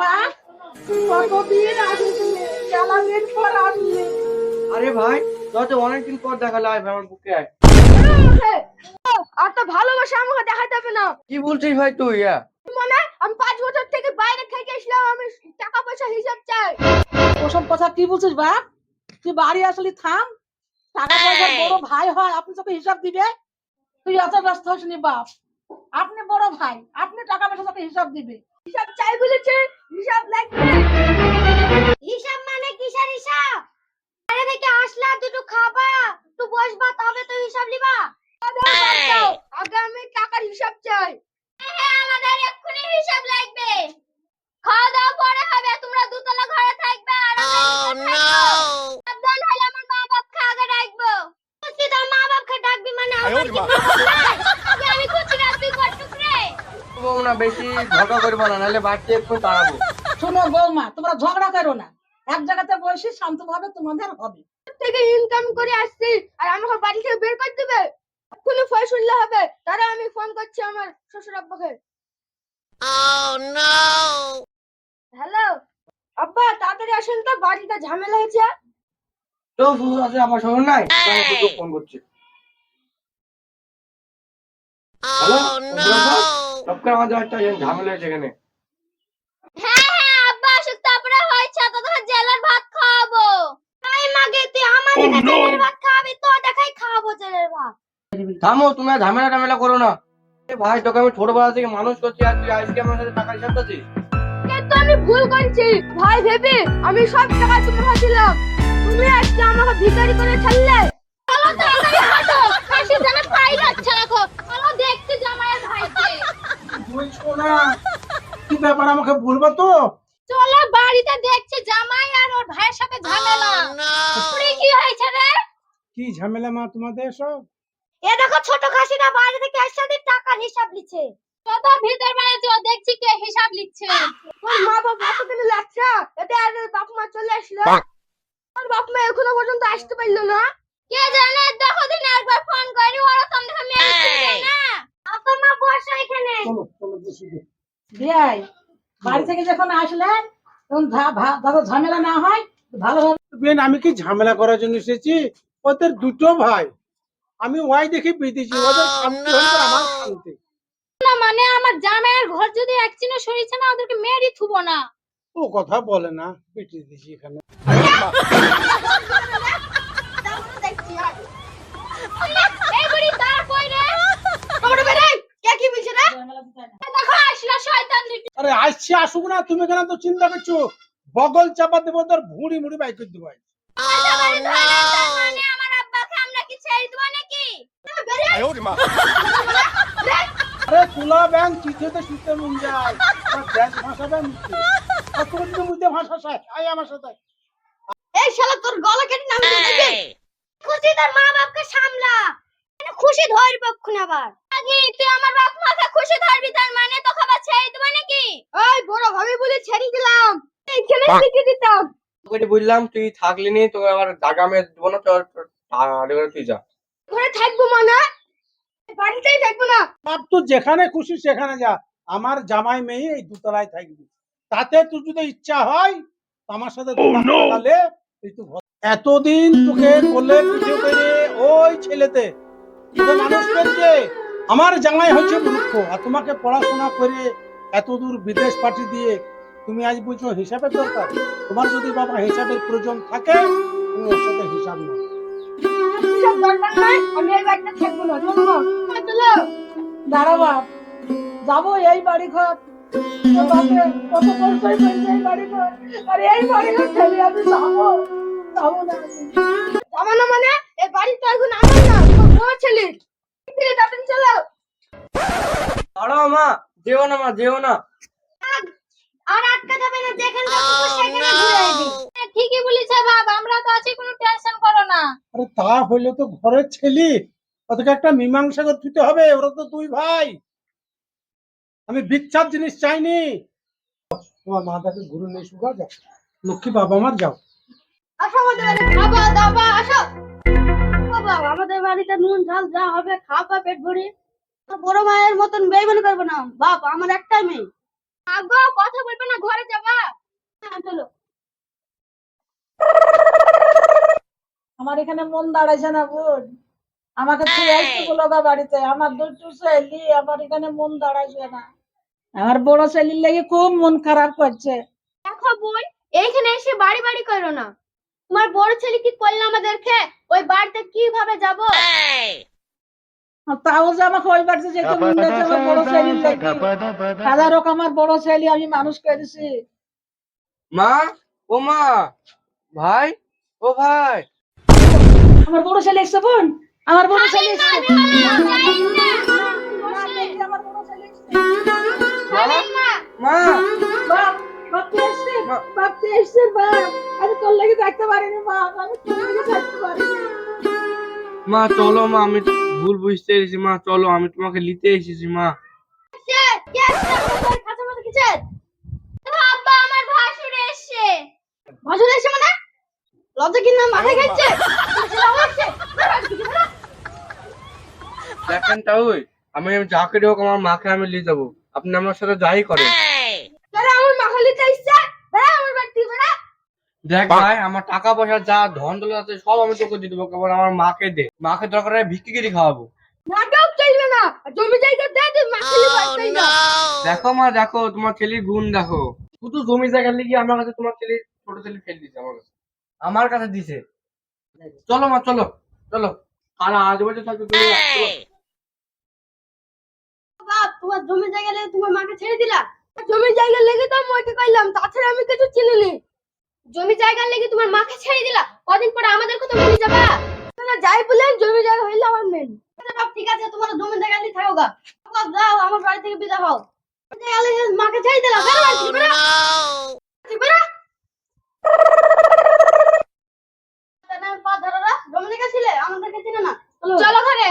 বাপ কতদিন আসিনি চালানের পর আসলি আরে ভাই তোর অনেকদিন পর দেখালে আয় আমার বুকে আয়। আর তো ভালোবাসা আমাকে দেখাতে হবে না। কি বলছিস ভাই তুই মানে? আমি পাঁচ বছর থেকে বাইরে থেকে এসলাম আমি টাকা পয়সা হিসাব চাই। ওসব কথা কি বলছিস বাপ তুই বাড়ি আসলি থাম। টাকা পয়সার বড় ভাই হয় আপনি তোকে হিসাব দিবে। তুই অত ব্যস্ত হস নি বাপ। আপনি বড় ভাই আপনি টাকা পয়সা তোকে হিসাব দিবে। হিসাব চাই বলেছে হিসাব লাগবে। হিসাব মানে কিসের হিসাব? আরে থেকে আসলা দুটো খাবা তো বসবা তবে তো হিসাব লিবা আগে আমি টাকার হিসাব চাই। হ্যাঁ আমাদের এক্ষুনি হিসাব লাগবে। খাওয়া দাওয়া পরে হবে তোমরা দুতলা ঘরে থাকবে আর সাবধান হলে আমার মা বাপকে আগে ডাকবো তুই তোর মা বাপকে ডাকবি মানে আমার কি আগে আমি কুচি না তুই কটুক রে বউ না বেশি ঝগড়া করব না নাহলে বাড়িতে একটু তাড়াবো শোনো বৌমা তোমরা ঝগড়া করো না। এক জায়গাতে বসে শান্তভাবে তোমাদের হবে। থেকে ইনকাম করে আসছি আর আমাকে বাড়ি থেকে বের করে দিবে? এক্ষুনি ফোন শুনলে হবে? তারা আমি ফোন করছি আমার শ্বশুর আব্বাকে। হ্যালো আব্বা তাড়াতাড়ি আসেন তো বাড়িতে ঝামেলা হয়েছে। তো শ্বশুর আছে আমার শোন নাই ফোন করছি। হ্যালো সবকে আমাদের একটা ঝামেলা হয়েছে এখানে। হ্যাঁ হ্যাঁ আব্বা আসুক তারপরে হয়েছে তো তোকে জেলের ভাত খাওয়াবো। তাই মাগে তুই আমার জেলের ভাত খাওয়াবি তো দেখাই খাওয়াবো জেলের ভাত। থামো তুমি ঝামেলা টামেলা করো না। ভাই তোকে আমি ছোটবেলা থেকে মানুষ করছি আর তুই আজকে আমার সাথে টাকা হিসাব করছিস? কিন্তু আমি ভুল করছি? ভাই ভেবে আমি সব টাকা তোমাকে দিলাম তুমি আজকে আমাকে ভিখারি করে ছাড়লে? চলো তাড়াতাড়ি হাঁটো। কাশি যেন পাই যাচ্ছে রাখো চলো দেখতে জামাইয়ের ভাইকে। বলছো না? কি ব্যাপার আমাকে বলব তো? চলো বাড়িতে দেখছি জামাই আর ওর ভাইয়ের সাথে ঝামেলা। পুরি কি হয়েছে রে? কি ঝামেলা মা তোমাদের সব এ দেখো ছোট খাসিটা বাইরে থেকে ওদের টাকার হিসাব দাদা ভিতর দেখছি কে হিসাব লিখছে তোর মা বাবা লাগছে? এতে আর বাপ মা চলে আসলো? তোর বাপ মা এখনও পর্যন্ত আসতে পারল না? কে জানে দেখো দিন একবার ফোন করি ওরা তো আমাকে মেরে দিবে না আপনার মা বসো এখানে চলো চলো বসে দে বিয়াই বাড়ি থেকে যখন আসলে তখন ঝামেলা না হয় ভালোভাবে বেন আমি কি ঝামেলা করার জন্য এসেছি? ওদের দুটো ভাই। আমি ওয়াই দেখে বেঁধেছি ওদের শান্তি হলে আমার শান্তি। না মানে আমার জামাইয়ের ঘর যদি এক চিনো সরিয়েছে না ওদেরকে মেরে থুবো না। ও কথা বলে না পেটে দিয়েছি এখানে এই বুড়ি তার কই রে তোমরা বেরে কে কি বলছে রে দেখো আসলা শয়তান দুটো আসছে আসুক না তুমি কেন তো চিন্তা করছ। বগল চাপা দেবো তোর ভুঁড়ি মুড়ি বাই করে দেবো আজ। মানে আমার আব্বাকে আমরা কি ছেড়ে দেবো নাকি বেরে আরে তুলা ব্যাংক চিঠিতে শুতে মন যায় ব্যাংক মুখে। মুখে ভাষা চাই আয় আমার সাথে। এই শালা তোর গলা কেটে নাম খুশি তোর মা বাপকে সামলা খুশি ধরবি আবার। আগে তুই আমার বাপ মাকে খুশি ধরবি তার মানে তো খাবার ছেড়ে দেবো নাকি? ওই বড় ভাবি বলে ছেড়ে দিলাম। এইখানে শিখে দিতাম। তোকে যে বুঝলাম তুই থাকলি নি তোকে আবার দেবো না তোর করে তুই যা। ঘরে থাকব মানে? বাড়িতেই থাকব না? বাপ তো যেখানে খুশি সেখানে যা। আমার জামাই মেয়ে এই দুতলায় থাকবি। তাতে তুই যদি ইচ্ছা হয় তো আমার সাথে তাহলে একটু ঘর- এতদিন তোকে কোলে পিঠে করে ওই ছেলেতে মানুষ করেছে আমার জামাই হচ্ছে মূর্খ আর তোমাকে পড়াশোনা করে এত দূর বিদেশ পাঠিয়ে দিয়ে তুমি আজ বুঝছ হিসাবের দরকার? তোমার যদি বাবা হিসাবের প্রয়োজন থাকে, তুমি ওর সাথে হিসাব নাও। দাঁড়া এই বাড়ি ঘর মানে? এই বাড়ি তো এখন আমার না ছেলে ছেলে তাড়াতাড়ি চলো। দাঁড়াও মা যেও না মা যেও না। আর আটকা যাবে না যেখানে সেখানে ঘুরে ঠিকই বলেছে বাপ আমরা তো আছি কোনো টেনশন করো না। আরে তা হইলে তো ঘরের ছেলে। ওদেরকে একটা মীমাংসা করতে হবে ওরা তো দুই ভাই। আমি বিচ্ছাদ জিনিস চাইনি। তোমার মাথাকে ঘুরে নিয়ে শুকা যাও লক্ষ্মী বাবা আমার যাও। আসো খাবা দাবা আসো। বাবা আমাদের বাড়িতে নুন ঝাল যা হবে খাবা পেট ভরি। বড় মায়ের মতন বেইমানি করব না। বাপ আমার একটাই মেয়ে। আগো কথা বলবে না ঘরে যাবা। হ্যাঁ চলো। আমার এখানে মন দাঁড়াইছে না বোন। আমাকে তুই আসতে বলো বাড়িতে। আমার দুটো ছেলে আমার এখানে মন দাঁড়াইছে না। আমার বড় ছেলের লেগে খুব মন খারাপ করছে। দেখো বোন এইখানে এসে বাড়ি বাড়ি করো না। তোমার বড় ছেলে কি করল আমাদেরকে? কীভাবে যাব? তাও যে আমাকে ওই বাড়িতে যেতে মন যাচ্ছে আমার বড় লেগে হাজার হোক আমার বড় ছেলে আমি মানুষ করেছি মা ও মা ভাই ও ভাই। আমার বড় ছেলে এসছে বোন? আমার বড় ছেলে এসছে। আমি মা, ছেলে। মা বাপ এসছে? বাপ আমি তোর লেগে থাকতে পারিনি বাপ আমি তোর লেগে থাকতে পারিনি। মা চলো মা আমি ভুল বুঝতে পেরেছি মা চলো আমি তোমাকে নিতে এসেছি মা। এসছে এসছে। মানে? লজ্জা কি না মাথায় খাচ্ছে দেখেন আমি যা করে হোক আমার মাকে আমি নিয়ে যাব। আপনি আমার সাথে যাই করেন তাহলে আমার মাখালি চাইছে বেড়া আমার বাড়ি বেড়া দেখ ভাই আমার টাকা পয়সা যা ধন দৌলত আছে সব আমি তোকে দিয়ে দেবো। কেবল আমার মাকে দে। মাকে দরকার হয় ভিক্ষিগিরি খাওয়াবো। নাটক চলবে না। জমি জায়গা দে তুই বাড়ি যা দেখো মা দেখো তোমার ছেলের গুণ দেখো। শুধু জমি জায়গা লিখে আমার কাছে তোমার ছেলে ছোট ছেলে ফেল দিছে আমার কাছে। আমার কাছে দিছে। চলো মা চলো চলো। আর আজ বছর থাকবে। তোমার জমি জায়গা লেগে তোমার মাকে ছেড়ে দিলা? জমি জায়গা লেগে তো আমি কইলাম তাছাড়া আমি কিছু চিনিনি জমি জায়গা লেগে তোমার মাকে ছেড়ে দিলা? কদিন পরে আমাদের কথা ভুলে যাবা? না যাই বলেন জমি জায়গা হইলে আমার মেন বাপ ঠিক আছে তোমার জমি জায়গা নিয়ে থাকো গা। যাও আমার বাড়ি থেকে বিদা হও। মাকে ছেড়ে দিলা। তাহলে পা ধরো জমি জায়গা ছিলে আমাদেরকে চিনে না। চলো ঘরে।